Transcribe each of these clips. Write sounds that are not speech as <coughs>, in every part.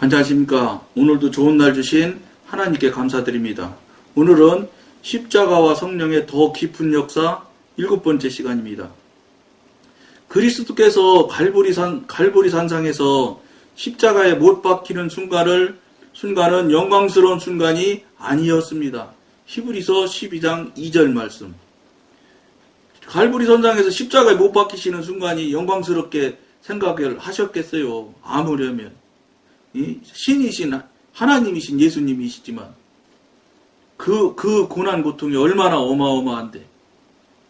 안녕하십니까. 오늘도 좋은 날 주신 하나님께 감사드립니다. 오늘은 십자가와 성령의 더 깊은 역사 일곱 번째 시간입니다. 그리스도께서 갈보리산, 갈보리산상에서 십자가에 못 박히는 순간을, 순간은 영광스러운 순간이 아니었습니다. 히브리서 12장 2절 말씀. 갈보리선상에서 십자가에 못 박히시는 순간이 영광스럽게 생각을 하셨겠어요. 아무려면. 이 신이신 하나님이신 예수님이시지만 그, 그 고난 고통이 얼마나 어마어마한데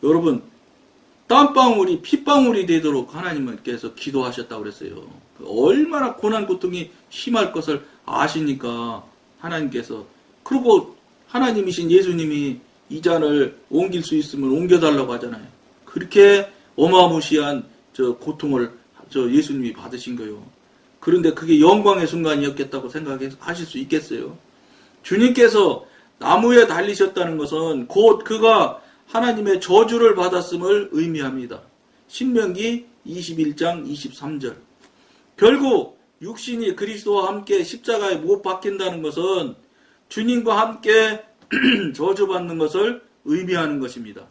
여러분 땀방울이 핏방울이 되도록 하나님께서 기도하셨다고 그랬어요. 얼마나 고난 고통이 심할 것을 아시니까 하나님께서 그리고 하나님이신 예수님이 이 잔을 옮길 수 있으면 옮겨달라고 하잖아요. 그렇게 어마무시한 저 고통을 저 예수님이 받으신 거예요. 그런데 그게 영광의 순간이었겠다고 생각하실 수 있겠어요? 주님께서 나무에 달리셨다는 것은 곧 그가 하나님의 저주를 받았음을 의미합니다. 신명기 21장 23절. 결국 육신이 그리스도와 함께 십자가에 못 박힌다는 것은 주님과 함께 <clears throat> 저주받는 것을 의미하는 것입니다.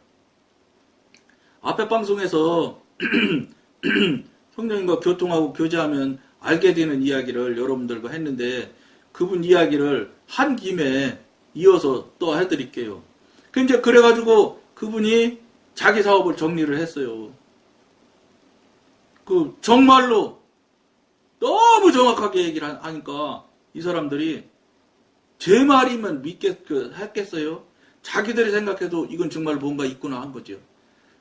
앞에 방송에서 <clears throat> 성령님과 교통하고 교제하면 알게 되는 이야기를 여러분들과 했는데 그분 이야기를 한 김에 이어서 또 해드릴게요. 그 이제 그래가지고 그분이 자기 사업을 정리를 했어요. 그 정말로 너무 정확하게 얘기를 하니까 이 사람들이 제 말이면 믿겠 그, 했겠어요. 자기들이 생각해도 이건 정말 뭔가 있구나 한 거죠.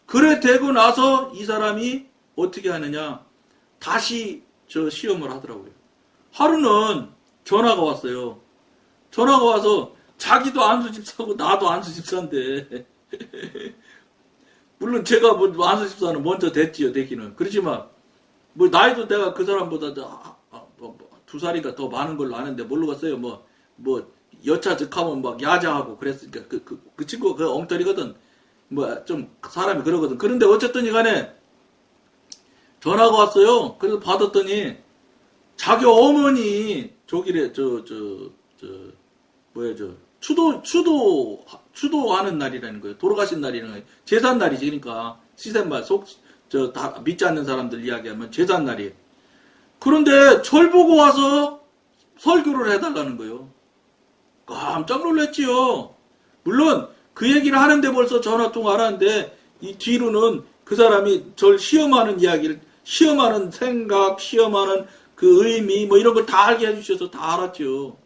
그래 되고 나서 이 사람이 어떻게 하느냐 다시 저 시험을 하더라고요. 하루는 전화가 왔어요. 전화가 와서 자기도 안수 집사고 나도 안수 집사인데 <laughs> 물론 제가 뭐 안수 집사는 먼저 됐지요 되기는. 그렇지만 뭐 나이도 내가 그 사람보다 저, 아, 아, 뭐, 뭐, 두 살이가 더 많은 걸로 아는데 모르겠어요? 뭐뭐 여차 즉하면 막 야자하고 그랬으니까 그, 그, 그 친구가 그 엉터리거든. 뭐 좀 사람이 그러거든. 그런데 어쨌든 이간에 전화가 왔어요 그래서 받았더니 자기 어머니 저기래 저 저 저 뭐야 저 추도 추도 추도하는 날이라는 거예요. 돌아가신 날이라는 거예요. 제산 날이지 그러니까 시샘말 속저 다 믿지 않는 사람들 이야기하면 제산 날이에요. 그런데 절 보고 와서 설교를 해달라는 거예요. 깜짝 놀랐지요. 물론 그 얘기를 하는데 벌써 전화 통화를 하는데 이 뒤로는 그 사람이 절 시험하는 이야기를 시험하는 생각, 시험하는 그 의미 뭐 이런 걸 다 알게 해주셔서 다 알았죠.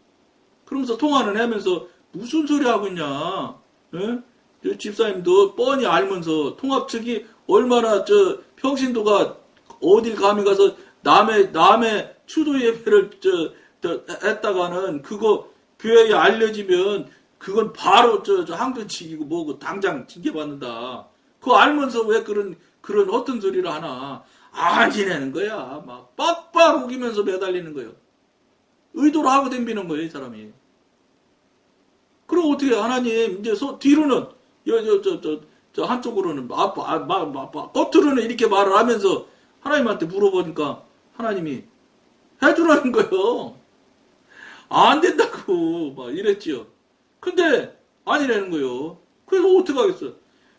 그러면서 통화는 하면서 무슨 소리 하고 있냐? 예? 저 집사님도 뻔히 알면서 통합 측이 얼마나 저 평신도가 어딜 감히 가서 남의 남의 추도 예배를 저, 저 했다가는 그거 교회에 알려지면 그건 바로 저, 저 항변치기고 뭐고 당장 징계받는다. 그거 알면서 왜 그런 그런 어떤 소리를 하나 아니라는 거야. 막 빡빡 우기면서 매달리는 거예요. 의도로 하고 덤비는 거예요, 이 사람이. 그럼 어떻게 하나님 이제 소, 뒤로는 여저저저 저, 저 한쪽으로는 아빠 아, 겉으로는 이렇게 말을 하면서 하나님한테 물어보니까 하나님이 해주라는 거예요. 안 된다고 막 이랬지요. 근데 아니라는 거예요. 그래서 어떻게 하겠어?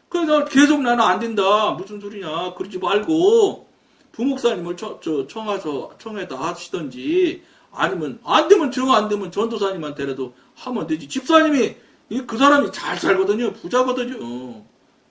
그래서 계속 나는 안 된다. 무슨 소리냐? 그러지 말고 부목사님을 청, 저, 청해서 청에다 하시던지 아니면 안 되면 정 안 되면 전도사님한테라도 하면 되지. 집사님이 이그 사람이 잘 살거든요. 부자거든요.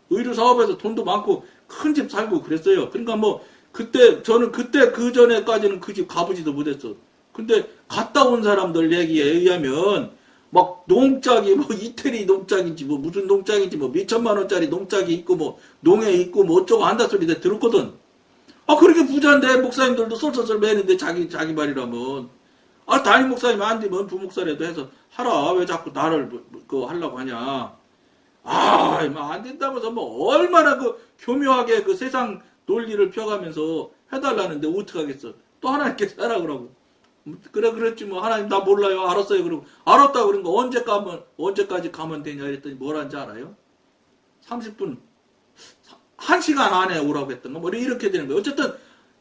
의료 사업에서 돈도 많고 큰 집 살고 그랬어요. 그러니까 뭐 그때 저는 그때 그 전에까지는 그 집 가보지도 못했어. 근데 갔다 온 사람들 얘기에 의하면 막 농짝이 뭐 이태리 농짝인지 뭐 무슨 농짝인지 뭐 몇천만 원짜리 농짝이 있고 뭐 농에 있고 뭐 어쩌고 한다 소리 내가 들었거든. 아 그렇게 부자인데 목사님들도 쏠쏠쏠 매는데 자기 자기 말이라면 아 담임 목사님 안 되면 부목사라도 해서 하라 왜 자꾸 나를 뭐, 뭐, 그거 하려고 하냐. 아 안 된다면서 뭐 얼마나 그 교묘하게 그 세상 논리를 펴가면서 해달라는데 어떡하겠어. 또 하나님께서 하라 그러고. 그래 그랬지 뭐 하나님 나 몰라요 알았어요 그러고 알았다 그런 거 언제 가면 언제까지 가면 되냐 그랬더니 뭐라는지 알아요? 30분 1시간 안에 오라고 했던 거뭐 이렇게 되는 거예요 어쨌든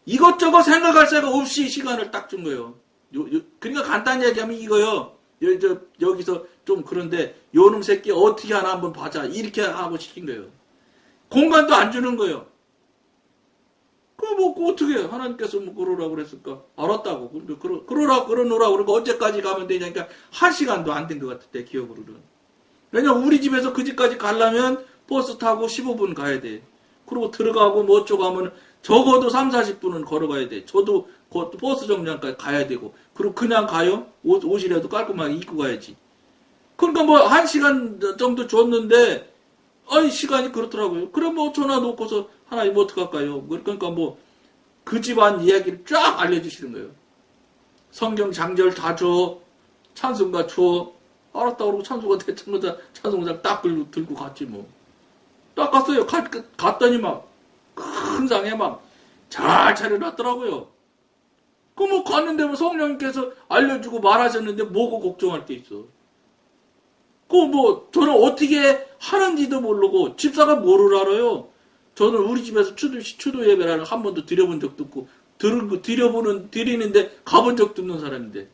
이것저것 생각할 새가 없이 시간을 딱 준 거예요 요, 요, 그러니까 간단히 얘기하면 이거요. 여, 저, 여기서 좀 그런데 요놈 새끼 어떻게 하나 한번 봐자. 이렇게 하고 시킨 거예요. 공간도 안 주는 거예요. 그뭐 그 어떻게 하나님께서 뭐 그러라고 그랬을까? 알았다고. 근데 그러, 그러라 그러노라 그러고 언제까지 가면 되냐니까 한 시간도 안 된것내 기억으로는. 왜냐면 우리 집에서 그 집까지 가려면 버스 타고 15분 가야 돼. 그리고 들어가고 뭐 어쩌고 하면 적어도 3, 40분은 걸어가야 돼. 저도 그 버스 정류장까지 가야 되고. 그리고 그냥 가요? 옷, 옷이라도 깔끔하게 입고 가야지. 그러니까 뭐 한 시간 정도 줬는데 아이 시간이 그렇더라고요. 그럼 뭐 전화 놓고서 하나님 어떡할까요? 그러니까 뭐 그 집안 이야기를 쫙 알려주시는 거예요. 성경 장절 다 줘. 찬송가 줘. 알았다 그러고 찬송가 대청자 찬송가 딱 들고 갔지 뭐. 딱 갔어요. 가, 갔더니 막 큰 상에 막 잘 차려놨더라고요. 그 뭐 갔는데 뭐 성령님께서 알려주고 말하셨는데 뭐고 걱정할 게 있어. 그 뭐 저는 어떻게 하는지도 모르고 집사가 뭐를 알아요. 저는 우리 집에서 추도 추도 예배를 한 번도 드려본 적도 없고 들은 거 드려보는 드리는데 가본 적도 없는 사람인데.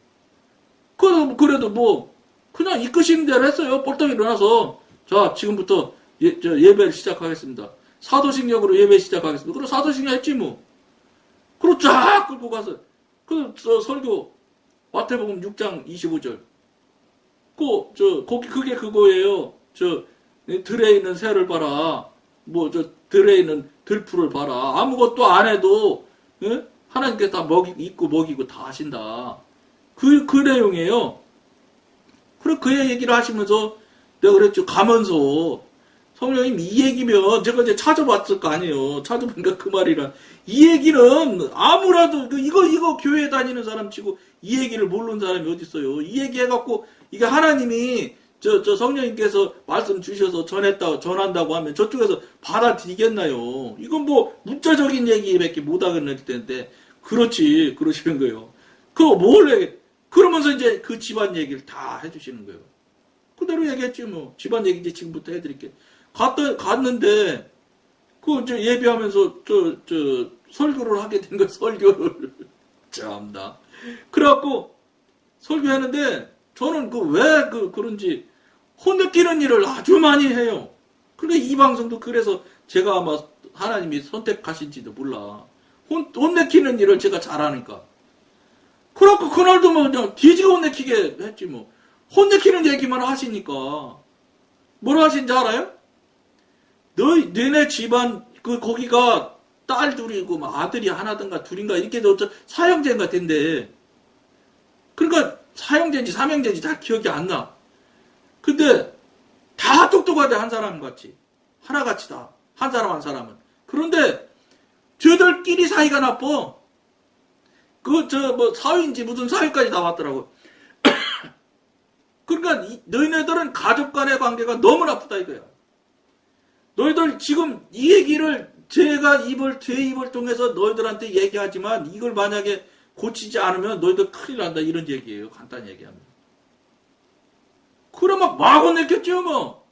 그래도 그래도 뭐 그냥 이끄시는 대로 했어요. 볼떡 일어나서 자 지금부터 예, 저 예배를 시작하겠습니다. 사도신경으로 예배 시작하겠습니다. 그럼 사도신경 했지 뭐. 그리고 쫙 끌고 가서 그 저, 설교 마태복음 6장 25절. 그, 저, 거기, 그게 그거예요. 저, 들에 있는 새를 봐라. 뭐, 저, 들에 있는 들풀을 봐라. 아무것도 안 해도, 예? 하나님께서 다 먹이, 있고 먹이고 다 하신다. 그, 그 내용이에요. 그래, 그 얘기를 하시면서, 내가 그랬죠. 가면서, 성령님 이 얘기면 제가 이제 찾아봤을 거 아니에요. 찾아보니까 그 말이란 이 얘기는 아무라도 그 이거 이거 교회 다니는 사람 치고 이 얘기를 모르는 사람이 어디 있어요. 이 얘기 해갖고 이게 하나님이 저, 저 성령님께서 말씀 주셔서 전했다, 전한다고 하면 저쪽에서 받아들이겠나요? 이건 뭐 문자적인 얘기밖에 못 하겠는 텐데, 그렇지, 그러시는 거예요. 그거 뭘 얘기, 그러면서 이제 그 집안 얘기를 다 해주시는 거예요. 그대로 얘기했지 뭐. 집안 얘기 이제 지금부터 해드릴게. 갔다, 갔는데, 그, 저, 예배하면서, 저, 저, 설교를 하게 된 거야, 설교를. <laughs> 참나. 그래갖고, 설교하는데, 저는 그, 왜, 그, 그런지, 혼내키는 일을 아주 많이 해요. 그러니까 이 방송도 그래서 제가 아마 하나님이 선택하신지도 몰라. 혼, 혼내키는 일을 제가 잘하니까. 그래갖고, 그날도 뭐, 그냥 뒤지게 혼내키게 했지 뭐. 혼내키는 얘기만 하시니까. 뭐라 하신지 알아요? 너희, 너네 집안, 그, 거기가 딸 둘이고, 막 아들이 하나든가 둘인가, 이렇게 저 사형제인 것 같은데. 그러니까, 사형제인지 삼형제인지 다 기억이 안 나. 근데, 다 똑똑하대, 한 사람 같이. 하나같이 다. 한 사람 한 사람은. 그런데, 저들끼리 사이가 나빠. 그, 저, 뭐, 사위인지 무슨 사위까지 다 왔더라고. <coughs> 그러니까, 이, 너희네들은 가족 간의 관계가 너무 나쁘다 이거야. 너희들 지금 이 얘기를 제가 입을 제 입을 통해서 너희들한테 얘기하지만 이걸 만약에 고치지 않으면 너희들 큰일 난다 이런 얘기예요. 간단히 얘기하면. 그래 막 마구 내켰죠 뭐.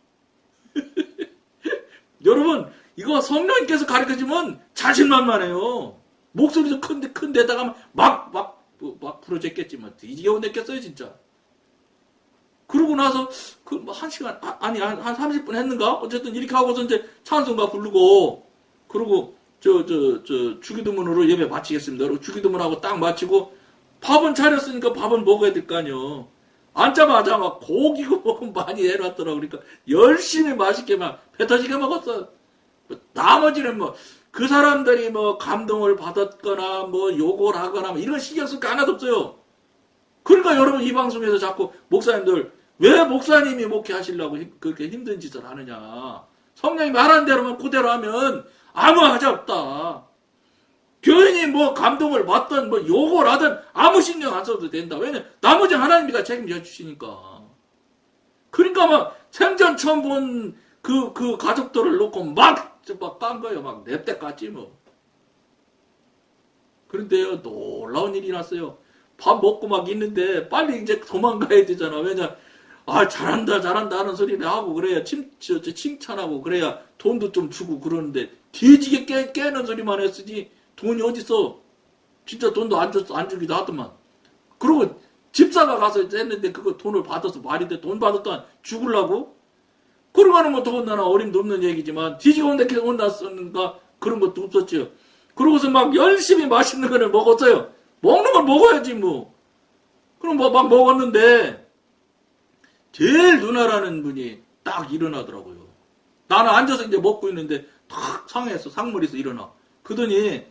<laughs> 여러분 이거 성령님께서 가르쳐주면 자신만만해요. 목소리도 큰데 큰 데다가 막막 막 부러졌겠지만 뒤지게 혼냈겠어요 진짜. 그러고 나서 그 뭐 한 시간 아, 니 한 한 30분 했는가 어쨌든 이렇게 하고서 이제 찬송가 부르고 그리고 저 저 저 주기도문으로 예배 마치겠습니다. 주기도문하고 딱 마치고 밥은 차렸으니까 밥은 먹어야 될 거 아니요. 앉자마자 막 고기고 볶음 많이 해놨더라 그러니까 열심히 맛있게 막배 터지게 먹었어. 나머지는 뭐 그 사람들이 뭐 감동을 받았거나 뭐 욕을 하거나 뭐 이런 신경 쓸 게 하나도 없어요. 그러니까 여러분 이 방송에서 자꾸 목사님들 왜 목사님이 목회하시려고 그렇게 힘든 짓을 하느냐. 성령이 말하는 대로만 그대로 하면 아무 하자 없다. 교인이 뭐 감동을 받든 뭐 욕을 하든 아무 신경 안 써도 된다. 왜냐 나머지 하나님이 다 책임져 주시니까. 그러니까 막 생전 처음 본 그, 그 가족들을 놓고 막, 막깐 거예요. 막 냅대 깠지 뭐. 그런데요, 놀라운 일이 났어요. 밥 먹고 막 있는데 빨리 이제 도망가야 되잖아. 왜냐, 아, 잘한다, 잘한다 하는 소리를 하고 그래야 칭, 저, 저, 칭찬하고 그래야 돈도 좀 주고 그러는데 뒤지게 깨, 깨는 소리만 했으니 돈이 어딨어. 진짜 돈도 안 줬, 안 주기도 하더만. 그리고 집사가 가서 했는데 그거 돈을 받아서 돼. 돈 받았다 죽을라고? 그러가는 건 더군다나 어림도 없는 얘기지만 뒤지고 온다 혼났었는가 그런 것도 없었죠. 그러고서 막 열심히 맛있는 거를 먹었어요. 먹는 걸 먹어야지 뭐. 그럼 뭐막 먹었는데 제일 누나라는 분이 딱 일어나더라고요. 나는 앉아서 이제 먹고 있는데 탁 상에서 상물에서 일어나. 그더니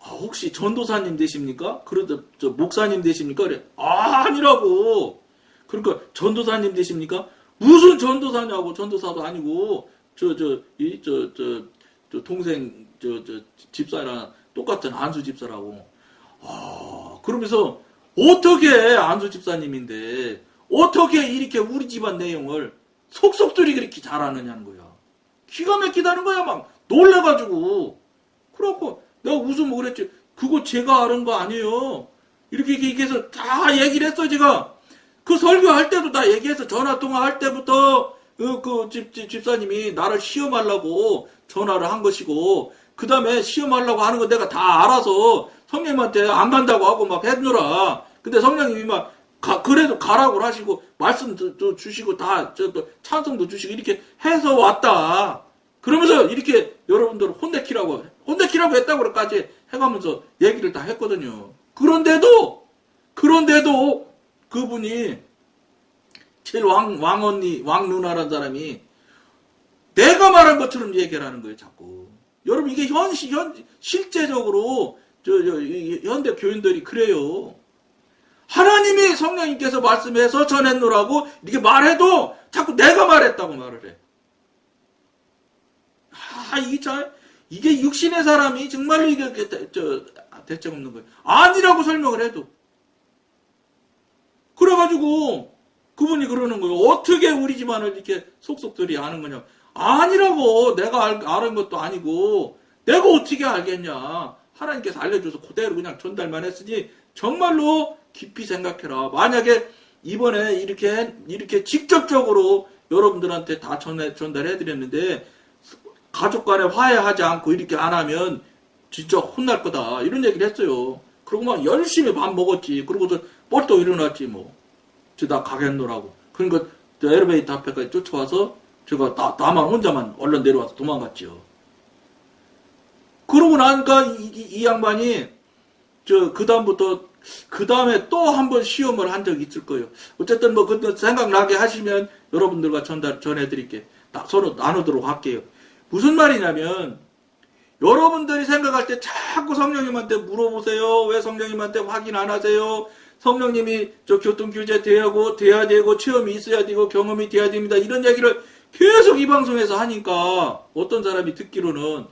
아, 혹시 전도사님 되십니까? 그러다 저 목사님 되십니까? 그래. 아, 아니라고. 그러니까 전도사님 되십니까? 무슨 전도사냐고 전도사도 아니고 저 저 이 저 저 저 동생 저 저 집사랑 똑같은 안수 집사라고. 아, 그러면서 어떻게 안수 집사님인데 어떻게 이렇게 우리 집안 내용을 속속들이 그렇게 잘하느냐는 거야. 기가 막히다는 거야, 막 놀래가지고. 그래갖고 내가 웃으면 그랬지. 그거 제가 아는 거 아니에요. 이렇게 이렇게 해서 다 얘기를 했어, 제가. 그 설교할 때도 다 얘기해서 전화 통화할 때부터 그, 그 집, 집, 집사님이 나를 시험하려고 전화를 한 것이고 그 다음에 시험하려고 하는 거 내가 다 알아서 성령님한테 안 간다고 하고 막 했노라. 근데 성령님이 막 가- 그래도 가라고 하시고 말씀도 또 주시고 다 저, 또 찬송도 주시고 이렇게 해서 왔다. 그러면서 이렇게 여러분들 혼내키라고 혼내키라고 했다고까지 해가면서 얘기를 다 했거든요. 그런데도 그런데도 그분이 제일 왕, 왕 언니, 왕 누나라는 사람이 내가 말한 것처럼 얘기를 하는 거예요, 자꾸. 여러분, 이게 현시, 현, 실제적으로, 저, 저, 이 현대 교인들이 그래요. 하나님이 성령님께서 말씀해서 전했노라고 이렇게 말해도 자꾸 내가 말했다고 말을 해. 아, 이게 참, 이게 육신의 사람이 정말로 이게, 대- 저, 대책 없는 거예요. 아니라고 설명을 해도. 그래가지고 그분이 그러는 거예요. 어떻게 우리 집안을 이렇게 속속들이 아는 거냐. 아니라고 내가 알, 아는 것도 아니고 내가 어떻게 알겠냐. 하나님께서 알려줘서 그대로 그냥 전달만 했으니 정말로 깊이 생각해라. 만약에 이번에 이렇게 이렇게 직접적으로 여러분들한테 다 전해, 전달해 드렸는데 가족 간에 화해하지 않고 이렇게 안 하면 진짜 혼날 거다. 이런 얘기를 했어요. 그리고 막 열심히 밥 먹었지. 그러고서 뻘떡 일어났지 뭐. 저나 가겠노라고. 그러니까 저 엘리베이터 앞에까지 쫓아와서 제가 나, 나만 혼자만 얼른 내려와서 도망갔죠. 그러고 나니까 이, 이- 이 양반이 저 그 다음부터 그 다음에 또 한 번 시험을 한 적이 있을 거예요. 어쨌든 뭐 그때 생각나게 하시면 여러분들과 전달 전해드릴게. 나- 서로 나누도록 할게요. 무슨 말이냐면 여러분들이 생각할 때 자꾸 성령님한테 물어보세요. 왜 성령님한테 확인 안 하세요? 성령님이 저 교통규제 돼야고 돼야 되고 체험이 있어야 되고 경험이 돼야 됩니다. 이런 얘기를 계속 이 방송에서 하니까 어떤 사람이 듣기로는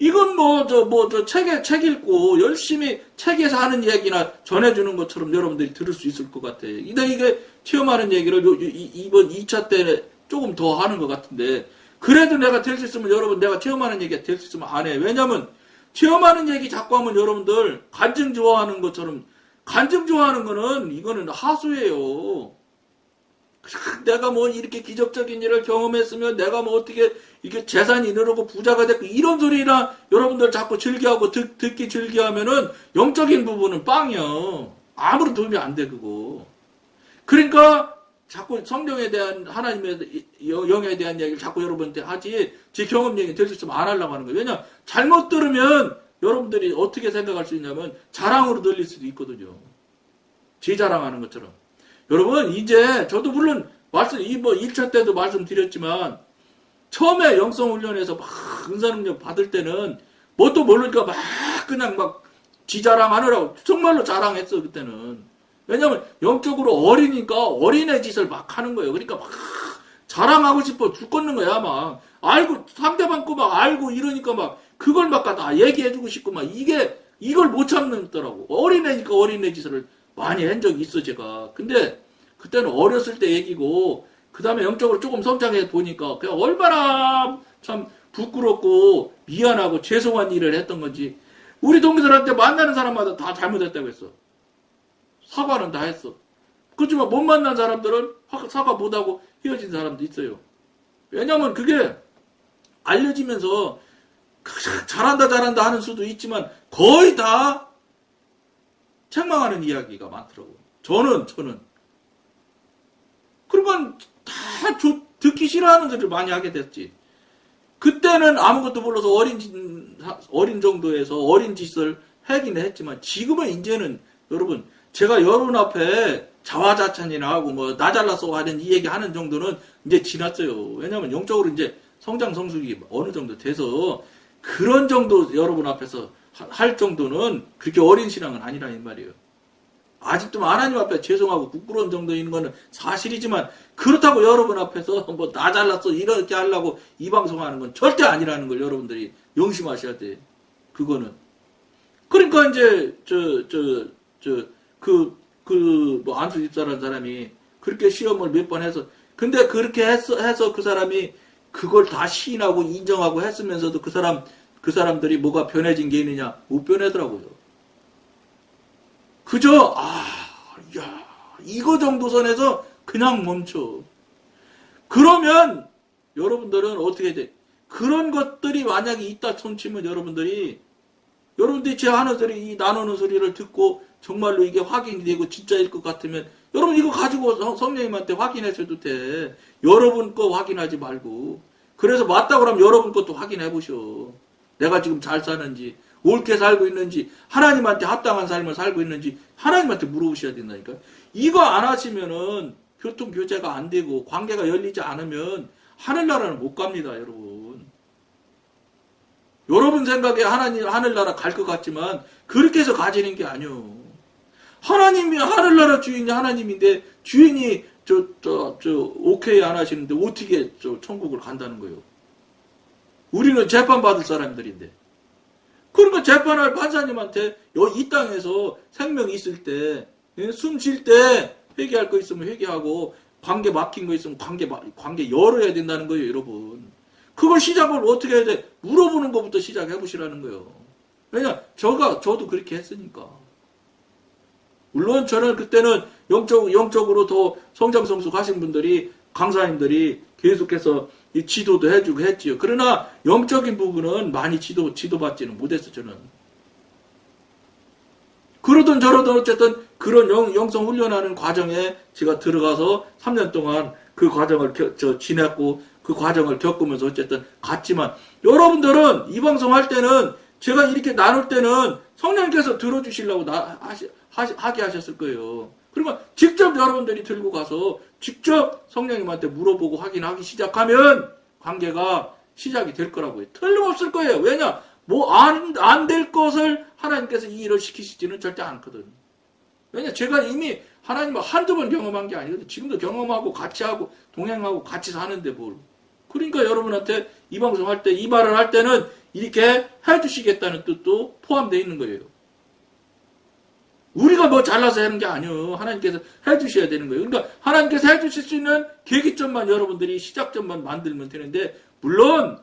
이건 뭐 저 뭐 저 책에 책 읽고 열심히 책에서 하는 얘기나 전해주는 것처럼 여러분들이 들을 수 있을 것 같아요. 근데 이게 체험하는 얘기를 요- 이- 이번 2차 때 조금 더 하는 것 같은데 그래도 내가 될 수 있으면 여러분 내가 체험하는 얘기가 될 수 있으면 안 해. 왜냐면 체험하는 얘기 자꾸 하면 여러분들 간증 좋아하는 것처럼 간증 좋아하는 거는 이거는 하수예요. 내가 뭐 이렇게 기적적인 일을 경험했으면 내가 뭐 어떻게 이게 재산이 늘어고 부자가 됐고 이런 소리나 여러분들 자꾸 즐겨하고 듣, 듣기 즐겨하면은 영적인 부분은 빵이요. 아무런 도움이 안 돼 그거. 그러니까 자꾸 성경에 대한 하나님의 영- 영에 대한 얘기를 자꾸 여러분한테 하지 제 경험 얘기 될수 있으면 안 하려고 하는 거예요. 왜냐 잘못 들으면 여러분들이 어떻게 생각할 수 있냐면 자랑으로 들릴 수도 있거든요. 제 자랑하는 것처럼. 여러분 이제 저도 물론 말씀 이뭐 1차 때도 말씀드렸지만 처음에 영성 훈련에서 막 은사 능력 받을 때는 뭣도 모르니까 막 그냥 막 지자랑하느라고 정말로 자랑했어 그때는. 왜냐면 영적으로 어리니까 어린애 짓을 막 하는 거예요. 그러니까 막 자랑하고 싶어 죽겠는 거야 막. 알고 상대방 거 막 알고 이러니까 막 그걸 막 갖다 얘기해주고 싶고 막 이게 이걸 못 참는더라고. 어린애니까 어린애 짓을 많이 한 적이 있어 제가. 근데 그때는 어렸을 때 얘기고 그 다음에 영적으로 조금 성장해 보니까 그냥 얼마나 참 부끄럽고 미안하고 죄송한 일을 했던 건지. 우리 동기들한테 만나는 사람마다 다 잘못했다고 했어. 사과는 다 했어. 그렇지만 못 만난 사람들은 화- 사과 못하고 헤어진 사람도 있어요. 왜냐면 그게 알려지면서 잘한다 잘한다 하는 수도 있지만 거의 다 책망하는 이야기가 많더라고요. 저는, 저는. 그러면 다 조- 듣기 싫어하는 소리를 많이 하게 됐지. 그때는 아무것도 몰라서 어린, 짓- 어린 정도에서 어린 짓을 하기는 했지만 지금은 이제는 여러분 제가 여러분 앞에 자화자찬이나 하고 뭐 나 잘났어 하는 이 얘기 하는 정도는 이제 지났어요. 왜냐면 영적으로 이제 성장 성숙이 어느 정도 돼서 그런 정도 여러분 앞에서 하- 할 정도는 그렇게 어린 신앙은 아니라 이 말이에요. 아직도 하나님 앞에 죄송하고 부끄러운 정도 있는 거는 사실이지만 그렇다고 여러분 앞에서 뭐 나 잘났어 이렇게 하려고 이 방송하는 건 절대 아니라는 걸 여러분들이 명심하셔야 돼. 그거는. 그러니까 이제 저 저 저 그 그 뭐 안수 집사라는 사람이 그렇게 시험을 몇 번 해서 근데 그렇게 해서 해서 그 사람이 그걸 다 시인하고 인정하고 했으면서도 그 사람 그 사람들이 뭐가 변해진 게 있느냐 못 변하더라고요. 그저 아, 야, 이거 정도 선에서 그냥 멈춰. 그러면 여러분들은 어떻게 돼? 그런 것들이 만약에 있다 손치면 여러분들이 여러분들이 제 하는 소리, 이 나누는 소리를 듣고 정말로 이게 확인이 되고 진짜일 것 같으면 여러분 이거 가지고 성- 성령님한테 확인하셔도 돼. 여러분 거 확인하지 말고. 그래서 맞다고 하면 여러분 것도 확인해 보셔. 내가 지금 잘 사는지, 옳게 살고 있는지, 하나님한테 합당한 삶을 살고 있는지 하나님한테 물어보셔야 된다니까. 이거 안 하시면은 교통 교제가 안 되고 관계가 열리지 않으면 하늘나라는 못 갑니다, 여러분. 여러분 생각에 하나님 하늘나라 갈 것 같지만 그렇게 해서 가지는 게 아니요. 하나님이 하늘나라 주인이 하나님인데 주인이 저저저 오케이 안 하시는데 어떻게 저 천국을 간다는 거예요? 우리는 재판 받을 사람들인데. 그러니까 재판할 판사님한테 여- 이 땅에서 생명이 있을 때, 예, 숨쉴 때 회개할 거 있으면 회개하고 관계 막힌 거 있으면 관계 마- 관계 열어야 된다는 거예요, 여러분. 그걸 시작을 어떻게 해야 돼? 물어보는 것부터 시작해 보시라는 거예요. 왜냐, 저가 저도 그렇게 했으니까. 물론 저는 그때는 영적 영적으로 더 성장 성숙하신 분들이 강사님들이 계속해서 이 지도도 해주고 했지요. 그러나 영적인 부분은 많이 지도 지도받지는 못했어 저는. 그러던 저러던 어쨌든 그런 영, 영성 훈련하는 과정에 제가 들어가서 3년 동안 그 과정을 겨- 저 지냈고 그 과정을 겪으면서 어쨌든 갔지만 여러분들은 이 방송 할 때는 제가 이렇게 나눌 때는 성령님께서 들어주시려고 나, 하시, 하시, 하게 하셨을 거예요. 그러면 직접 여러분들이 들고 가서 직접 성령님한테 물어보고 확인하기 시작하면 관계가 시작이 될 거라고요. 틀림없을 거예요. 왜냐? 뭐 안 안 될 것을 하나님께서 이 일을 시키시지는 절대 않거든. 왜냐? 제가 이미 하나님을 한두 번 경험한 게 아니거든. 지금도 경험하고 같이 하고 동행하고 같이 사는데 뭘. 그러니까 여러분한테 이 방송 할 때, 이 말을 할 때는 이렇게 해주시겠다는 뜻도 포함되어 있는 거예요. 우리가 뭐 잘나서 하는 게 아니요. 하나님께서 해주셔야 되는 거예요. 그러니까 하나님께서 해주실 수 있는 계기점만 여러분들이 시작점만 만들면 되는데, 물론,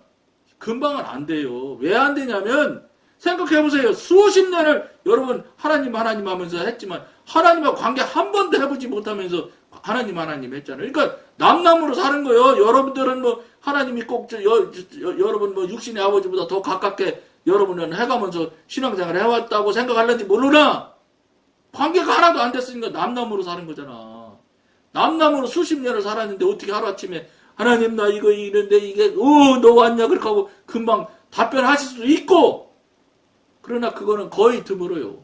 금방은 안 돼요. 왜 안 되냐면, 생각해보세요. 수십 년을 여러분 하나님 하나님 하면서 했지만, 하나님과 관계 한 번도 해보지 못하면서 하나님 하나님 했잖아요. 그러니까 남남으로 사는 거예요. 여러분들은 뭐 하나님이 꼭 저, 여, 여, 여러분 뭐 육신의 아버지보다 더 가깝게 여러분은 해가면서 신앙생활을 해왔다고 생각할는지 모르나 관계가 하나도 안 됐으니까 남남으로 사는 거잖아. 남남으로 수십 년을 살았는데 어떻게 하루아침에 하나님 나 이거 이런데 이게 어 너 왔냐 그렇게 하고 금방 답변하실 수도 있고 그러나 그거는 거의 드물어요.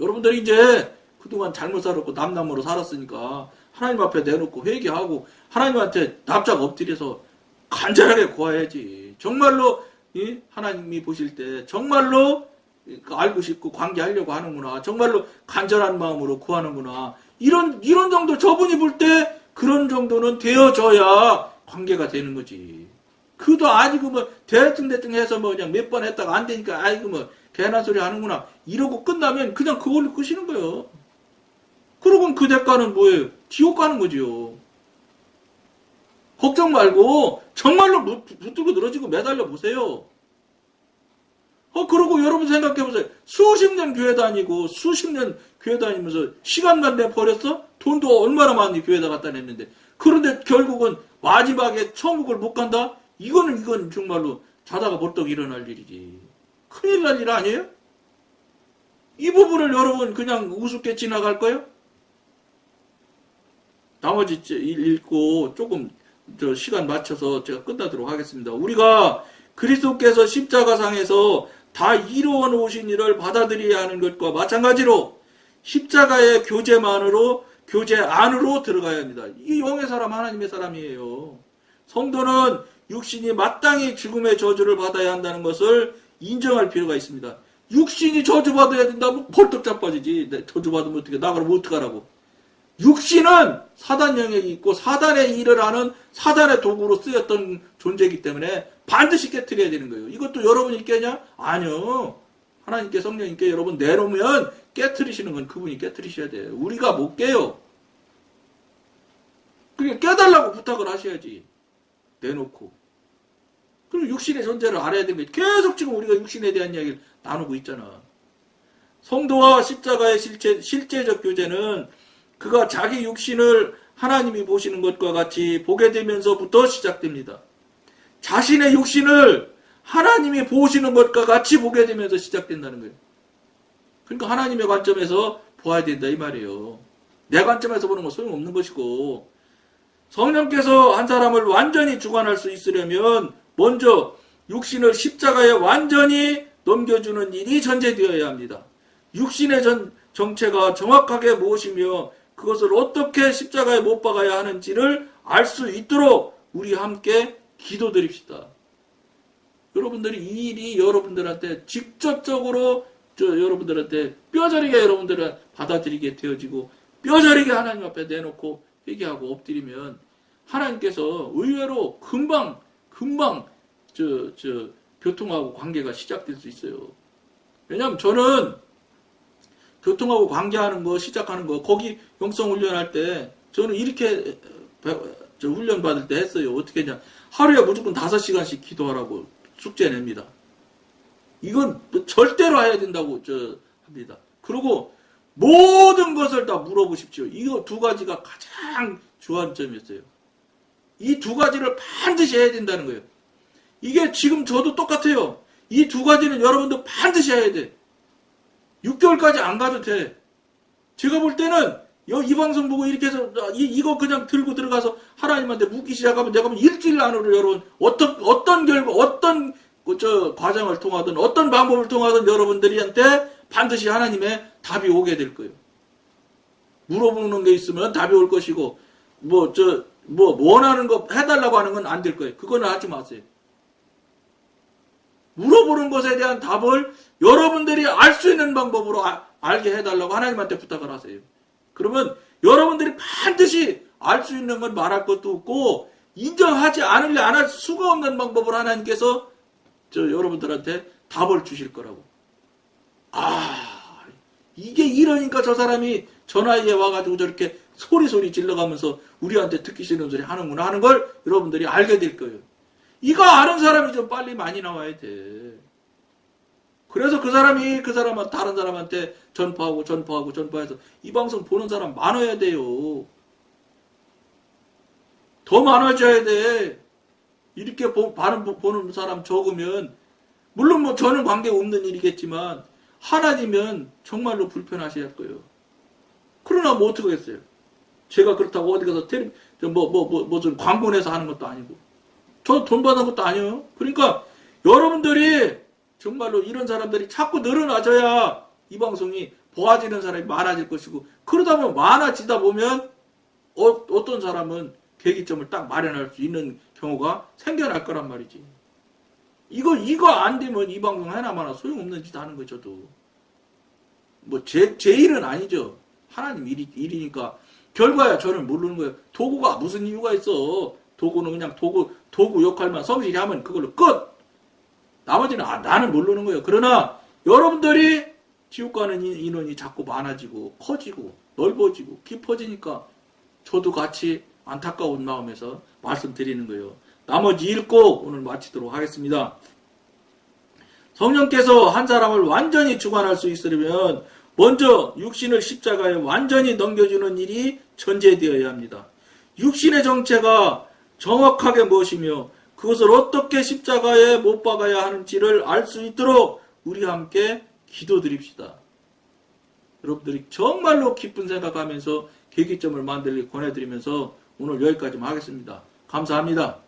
여러분들이 이제 그동안 잘못 살았고 남남으로 살았으니까 하나님 앞에 내놓고 회개하고 하나님한테 납작 엎드려서 간절하게 구해야지. 정말로 이 하나님이 보실 때 정말로 알고 싶고 관계하려고 하는구나. 정말로 간절한 마음으로 구하는구나. 이런 이런 정도 저분이 볼 때 그런 정도는 되어져야 관계가 되는 거지. 그도 아니고 뭐 대충 대충 해서 뭐 그냥 몇 번 했다가 안 되니까 아이고 뭐 개나 소리 하는구나 이러고 끝나면 그냥 그걸로 끝이는 거예요. 그러고 그 대가는 뭐예요? 지옥 가는 거지요. 걱정 말고 정말로 붙- 붙들고 늘어지고 매달려 보세요. 어 그러고 여러분 생각해 보세요. 수십 년 교회 다니고 수십 년 교회 다니면서 시간만 내 버렸어? 돈도 얼마나 많이 교회다 갖다 냈는데 그런데 결국은 마지막에 천국을 못 간다? 이거는 이건 정말로 자다가 벌떡 일어날 일이지. 큰일 날 일 아니에요? 이 부분을 여러분 그냥 우습게 지나갈까요? 나머지 이제 일- 읽고 조금 저 시간 맞춰서 제가 끝나도록 하겠습니다. 우리가 그리스도께서 십자가상에서 다 이루어 놓으신 일을 받아들여야 하는 것과 마찬가지로 십자가의 교제만으로 교제 안으로 들어가야 합니다. 이 영의 사람 하나님의 사람이에요. 성도는 육신이 마땅히 죽음의 저주를 받아야 한다는 것을 인정할 필요가 있습니다. 육신이 저주받아야 된다면 벌떡 자빠지지. 내 저주받으면 어떻게 나가면 어떡하라고. 육신은 사단 영역이 있고 사단의 일을 하는 사단의 도구로 쓰였던 존재이기 때문에 반드시 깨뜨려야 되는 거예요. 이것도 여러분이 깨냐? 아니요. 하나님께 성령님께 여러분 내놓으면 깨뜨리시는 건 그분이 깨뜨리셔야 돼요. 우리가 못 깨요. 그게 깨달라고 부탁을 하셔야지. 내놓고. 그리고 육신의 존재를 알아야 됩니다. 계속 지금 우리가 육신에 대한 이야기를 나누고 있잖아. 성도와 십자가의 실제, 실제적 교제는 그가 자기 육신을 하나님이 보시는 것과 같이 보게 되면서부터 시작됩니다. 자신의 육신을 하나님이 보시는 것과 같이 보게 되면서 시작된다는 거예요. 그러니까 하나님의 관점에서 보아야 된다 이 말이에요. 내 관점에서 보는 건 소용없는 것이고 성령께서 한 사람을 완전히 주관할 수 있으려면 먼저 육신을 십자가에 완전히 넘겨주는 일이 전제되어야 합니다. 육신의 전, 정체가 정확하게 무엇이며 그것을 어떻게 십자가에 못 박아야 하는지를 알 수 있도록 우리 함께 기도드립시다. 여러분들이 이 일이 여러분들한테 직접적으로 저 여러분들한테 뼈저리게 여러분들을 받아들이게 되어지고 뼈저리게 하나님 앞에 내놓고 회개하고 엎드리면 하나님께서 의외로 금방 금방 저 저 교통하고 관계가 시작될 수 있어요. 왜냐하면 저는 교통하고 관계하는 거 시작하는 거 거기 영성 훈련할 때 저는 이렇게 훈련 받을 때 했어요. 어떻게 했냐? 하루에 무조건 5시간씩 기도하라고 숙제 냅니다. 이건 뭐 절대로 해야 된다고 저 합니다. 그리고 모든 것을 다 물어보십시오. 이거 두 가지가 가장 중요한 점이었어요. 이 두 가지를 반드시 해야 된다는 거예요. 이게 지금 저도 똑같아요. 이 두 가지는 여러분도 반드시 해야 돼. 6개월까지 안 가도 돼. 제가 볼 때는 여- 이 방송 보고 이렇게 해서 이, 이거 그냥 들고 들어가서 하나님한테 묻기 시작하면 내가 보면 일주일 안으로 여러분 어떤 어떤 결과 어떤 그저 과정을 통하든 어떤 방법을 통하든 여러분들이한테 반드시 하나님의 답이 오게 될 거예요. 물어보는 게 있으면 답이 올 것이고 뭐 저뭐 원하는 거 해달라고 하는 건 안 될 거예요. 그거는 하지 마세요. 물어보는 것에 대한 답을 여러분들이 알 수 있는 방법으로 아- 알게 해달라고 하나님한테 부탁을 하세요. 그러면 여러분들이 반드시 알 수 있는 건 말할 것도 없고 인정하지 않을래 안 할 수가 없는 방법을 하나님께서 저 여러분들한테 답을 주실 거라고. 아 이게 이러니까 저 사람이 전화에 와가지고 저렇게 소리 소리 질러가면서 우리한테 듣기 싫은 소리 하는구나 하는 걸 여러분들이 알게 될 거예요. 이거 아는 사람이 좀 빨리 많이 나와야 돼. 그래서 그 사람이 그 사람한 다른 사람한테 전파하고 전파하고 전파해서 이 방송 보는 사람 많아야 돼요. 더 많아져야 돼. 이렇게 보, 는 사람 적으면 물론 뭐 저는 관계 없는 일이겠지만 하나님은 정말로 불편하셔야 할 거예요. 그러나 뭐 어떻게 하겠어요? 제가 그렇다고 어디 가서 테레 뭐뭐 뭐좀 광고 내서 하는 것도 아니고 저 돈 받는 것도 아니에요. 그러니까 여러분들이 정말로 이런 사람들이 자꾸 늘어나져야 이 방송이 보아지는 사람이 많아질 것이고 그러다 보면 많아지다 보면 어, 어떤 사람은 계기점을 딱 마련할 수 있는 경우가 생겨날 거란 말이지. 이거 이거 안 되면 이 방송 하나마나 소용없는 짓 하는 거 저도 뭐제 제 일은 아니죠. 하나님 일이 일이니까 결과야 저는 모르는 거예요. 도구가 무슨 이유가 있어? 도구는 그냥 도구 도구 역할만 성실히 하면 그걸로 끝. 나머지는 아, 나는 모르는 거예요. 그러나 여러분들이 지옥 가는 인- 인원이 자꾸 많아지고 커지고 넓어지고 깊어지니까 저도 같이 안타까운 마음에서 말씀드리는 거예요. 나머지 읽고 오늘 마치도록 하겠습니다. 성령께서 한 사람을 완전히 주관할 수 있으려면 먼저 육신을 십자가에 완전히 넘겨주는 일이 전제되어야 합니다. 육신의 정체가 정확하게 무엇이며 그것을 어떻게 십자가에 못 박아야 하는지를 알 수 있도록 우리 함께 기도드립시다. 여러분들이 정말로 기쁜 생각하면서 계기점을 만들기 권해드리면서 오늘 여기까지만 하겠습니다. 감사합니다.